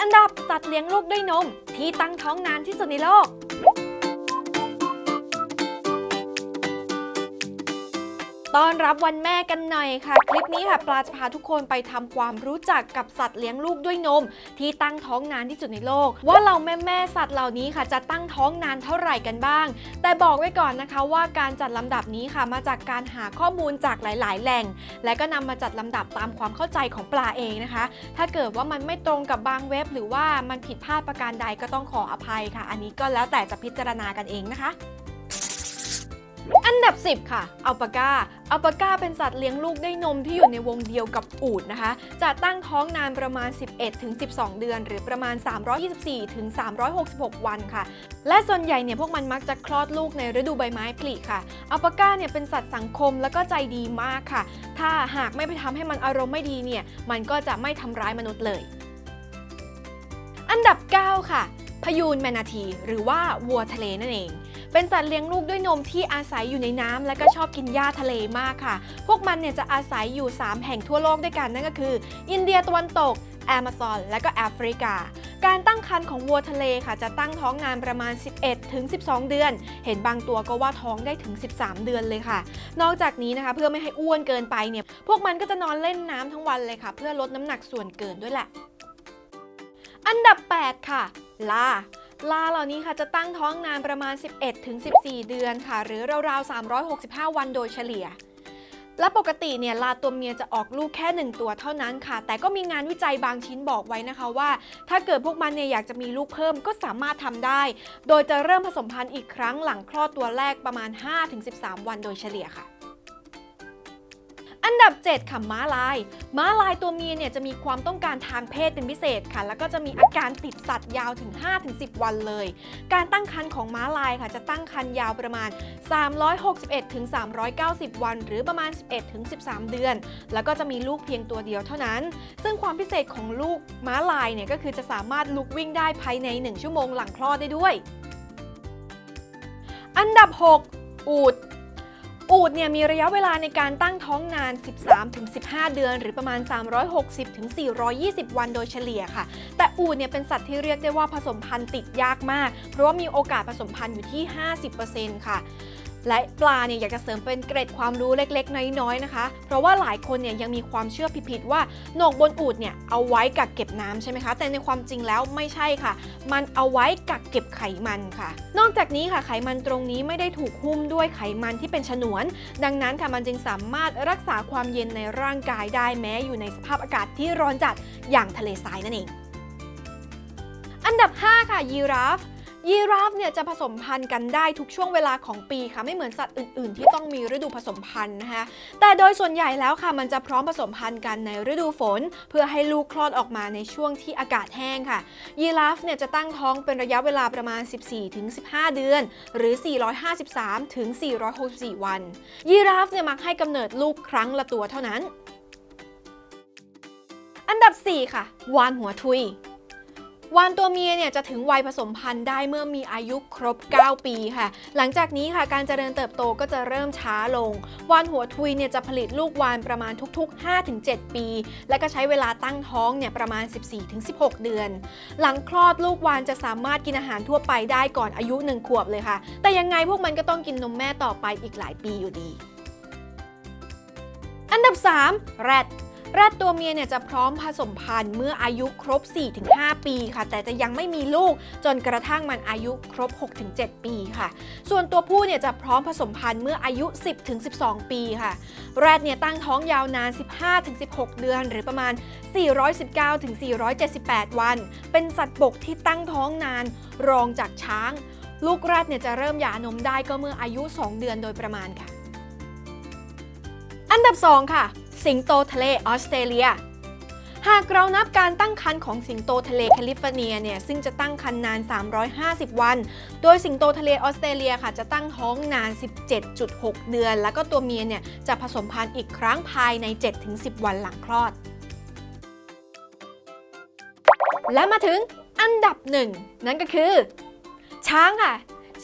อันดับสัตว์เลี้ยงลูกด้วยนม ที่ตั้งท้องนานที่สุดในโลก ต้อนรับวันแม่กันหน่อยค่ะ คลิปนี้ค่ะปลาจะพาทุกคนไปทำความรู้จักกับสัตว์เลี้ยงลูกด้วยนม ที่ตั้งท้องนานที่สุดในโลก ว่าเราแม่แม่สัตว์เหล่านี้ค่ะ จะตั้งท้องนานเท่าไหร่กันบ้าง แต่บอกไว้ก่อนนะคะว่าการจัดลำดับนี้ค่ะ มาจากการหาข้อมูลจากหลาย ๆ แหล่ง และก็นำมาจัดลำดับตามความเข้าใจของปลาเองนะคะ ถ้าเกิดว่ามันไม่ตรงกับบางเว็บ หรือว่ามันผิดพลาดประการใดก็ต้องขออภัยค่ะ อันนี้ก็แล้วแต่จะพิจารณากันเองนะคะ อันดับ 10 ค่ะ อัลปาก้า อัลปาก้าเป็นสัตว์เลี้ยงลูกด้วยนมที่อยู่ในวงเดียวกับอูฐนะคะ จะตั้งท้องนานประมาณ 11ถึง12 เดือน หรือประมาณ 324ถึง366 วันค่ะ และส่วนใหญ่เนี่ยพวกมันมักจะคลอดลูกในฤดูใบไม้ผลิค่ะ อัลปาก้าเนี่ยเป็นสัตว์สังคมแล้วก็ใจดีมากค่ะ ถ้าหากไม่ไปทำให้มันอารมณ์ไม่ดีเนี่ย มันก็จะไม่ทำร้ายมนุษย์เลย อันดับ 9 ค่ะ พยูนแมนาที หรือว่าวัวทะเลนั่นเอง เป็นสัตว์เลี้ยงลูกด้วยนมที่อาศัยอยู่ในน้ำและก็ชอบกินหญ้าทะเลมากค่ะ พวกมันเนี่ยจะอาศัยอยู่ 3 แห่งทั่วโลกด้วยกันนั่นก็คือ อินเดียตะวันตกแอมะซอนและก็แอฟริกา การตั้งครรภ์ของวัวทะเลค่ะ จะตั้งท้องนานประมาณ 11ถึง12 เดือน เห็นบางตัวก็ว่าท้องได้ถึง 13 เดือนเลยค่ะ นอกจากนี้นะคะ เพื่อไม่ให้อ้วนเกินไปเนี่ย พวกมันก็จะนอนเล่นน้ำทั้งวันเลยค่ะ เพื่อลดน้ำหนักส่วนเกินด้วยแหละ อันดับ 8 ค่ะ ลา ลาเหล่านี้ค่ะจะตั้งท้องนานประมาณ 11ถึง14 เดือนค่ะ หรือราวๆ 365 วันโดยเฉลี่ย และปกติเนี่ยลาตัวเมียจะออกลูกแค่ 1 ตัวเท่านั้นค่ะ แต่ก็มีงานวิจัยบางชิ้นบอกไว้นะคะว่า ถ้าเกิดพวกมันเนี่ยอยากจะมีลูกเพิ่มก็สามารถทำได้ โดยจะเริ่มผสมพันธุ์อีกครั้งหลังคลอดตัวแรกประมาณ 5-13 วันโดยเฉลี่ยค่ะ อันดับ 7 ค่ะม้าลาย ม้าลายตัวเมียเนี่ยจะมีความต้องการทางเพศเป็นพิเศษค่ะ แล้วก็จะมีอาการติดสัตว์ยาวถึง 5-10 วันเลย การตั้งครรภ์ของม้าลายค่ะ จะตั้งครรภ์ยาวประมาณ 361ถึง390 วัน หรือประมาณ 11ถึง13 เดือน แล้วก็จะมีลูกเพียงตัวเดียวเท่านั้น ซึ่งความพิเศษของลูกม้าลายเนี่ยก็คือจะสามารถลุกวิ่งได้ภายใน 1 ชั่วโมงหลังคลอดได้ด้วย อันดับ 6 อูฐ อูดเนี่ยมีระยะเวลาในการตั้งท้องนาน 13-15 เดือน หรือประมาณ 360-420 วันโดยเฉลี่ยค่ะ แต่อูดเนี่ยเป็นสัตว์ที่เรียกได้ว่าผสมพันธุ์ติดยากมาก เพราะว่ามีโอกาสผสมพันธุ์อยู่ที่ 50%ค่ะ และปลาเนี่ยอยากจะเสริมเป็นเกร็ดความรู้เล็กๆ น้อยๆนะคะ เพราะว่าหลายคนเนี่ยยังมีความเชื่อผิดๆว่าโหนกบนอูฐเนี่ยเอาไว้กักเก็บน้ำใช่ไหมคะ แต่ในความจริงแล้วไม่ใช่ค่ะ มันเอาไว้กักเก็บไขมันค่ะ นอกจากนี้ค่ะไขมันตรงนี้ไม่ได้ถูกหุ้มด้วยไขมันที่เป็นฉนวน ดังนั้นค่ะมันจึงสามารถรักษาความเย็นในร่างกายได้แม้อยู่ในสภาพอากาศที่ร้อนจัดอย่างทะเลทรายนั่นเอง อันดับ 5 ค่ะยีราฟ ยีราฟเนี่ยจะผสมพันธุ์กันได้ทุกช่วงเวลาของปีค่ะไม่เหมือนสัตว์อื่นๆ ที่ต้องมีฤดูผสมพันธุ์นะคะแต่โดยส่วนใหญ่แล้วค่ะมันจะพร้อมผสมพันธุ์กันในฤดูฝน เพื่อให้ลูกคลอดออกมาในช่วงที่อากาศแห้งค่ะ ยีราฟเนี่ยจะตั้งท้องเป็นระยะเวลาประมาณ 14-15 เดือน หรือ 453-464 วัน ยีราฟเนี่ยมักให้กำเนิดลูกครั้งละตัวเท่านั้น อันดับ 4 ค่ะ วานหัวทุย วานตัวเมียเนี่ยจะถึงวัยผสมพันธุ์ได้เมื่อมีอายุครบ 9 ปีค่ะ หลังจากนี้ค่ะการเจริญเติบโตก็จะเริ่มช้าลง วานหัวทุยเนี่ยจะผลิตลูกวานประมาณทุก ๆ 5-7 ปี และก็ใช้เวลาตั้งท้องเนี่ยประมาณ 14-16 เดือน หลังคลอดลูกวานจะสามารถกินอาหารทั่วไปได้ก่อนอายุ 1 ขวบเลยค่ะ แต่ยังไงพวกมันก็ต้องกินนมแม่ต่อไปอีกหลายปีอยู่ดี อันดับ 3 แรด แรดตัวเมียเนี่ยจะพร้อมผสมพันธุ์เมื่ออายุครบ 4-5 ปีค่ะ แต่จะยังไม่มีลูกจนกระทั่งมันอายุครบ 6-7 ปีค่ะ ส่วนตัวผู้เนี่ยจะพร้อมผสมพันธุ์เมื่ออายุ 10-12 ปีค่ะ แรดเนี่ยตั้งท้องยาวนาน 15-16 เดือน หรือประมาณ 419-478 วัน เป็นสัตว์บกที่ตั้งท้องนานรองจากช้าง ลูกแรดเนี่ยจะเริ่มหย่านมได้ก็เมื่ออายุ 2 เดือนโดยประมาณค่ะ อันดับ 2 ค่ะ สิงโตทะเลออสเตรเลีย หากเรานับการตั้งครรภ์ของสิงโตทะเลแคลิฟอร์เนียเนี่ยซึ่งจะตั้งครรภ์นาน 350 วัน โดยสิงโตทะเลออสเตรเลียค่ะจะตั้งท้องนาน 17.6 เดือน แล้วก็ตัวเมียเนี่ยจะผสมพันธุ์อีกครั้งภายใน 7-10 วันหลังคลอด และมาถึงอันดับหนึ่งนั่นก็คือ ช้างค่ะ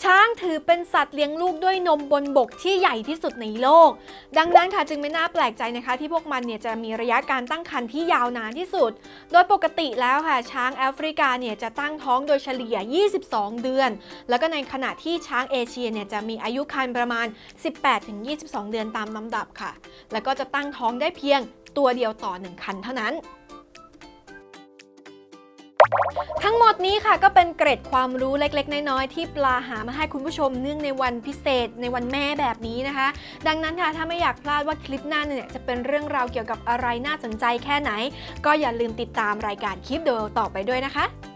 ช้างถือเป็นสัตว์เลี้ยงลูกด้วยนมบนบกที่ใหญ่ที่สุดในโลก ดังนั้นค่ะจึงไม่น่าแปลกใจนะคะ ที่พวกมันเนี่ยจะมีระยะการตั้งครรภ์ที่ยาวนานที่สุด โดยปกติแล้วค่ะ ช้างแอฟริกาเนี่ยจะตั้งท้องโดยเฉลี่ย 22 เดือน แล้วก็ในขณะที่ช้างเอเชียเนี่ยจะมีอายุครรภ์ประมาณ 18-22 เดือนตามลำดับค่ะ แล้วก็จะตั้งท้องได้เพียงตัวเดียวต่อหนึ่งคันเท่านั้น ทั้งหมดนี้ค่ะก็เป็นเกร็ดความรู้เล็กๆ น้อยๆที่ปลาหามาให้คุณผู้ชมเนื่องในวันพิเศษในวันแม่แบบนี้นะคะ ดังนั้นค่ะถ้าไม่อยากพลาดว่าคลิปหน้าเนี่ยจะเป็นเรื่องราวเกี่ยวกับอะไรน่าสนใจแค่ไหน ก็อย่าลืมติดตามรายการคลิปเดต่อไปด้วยนะคะ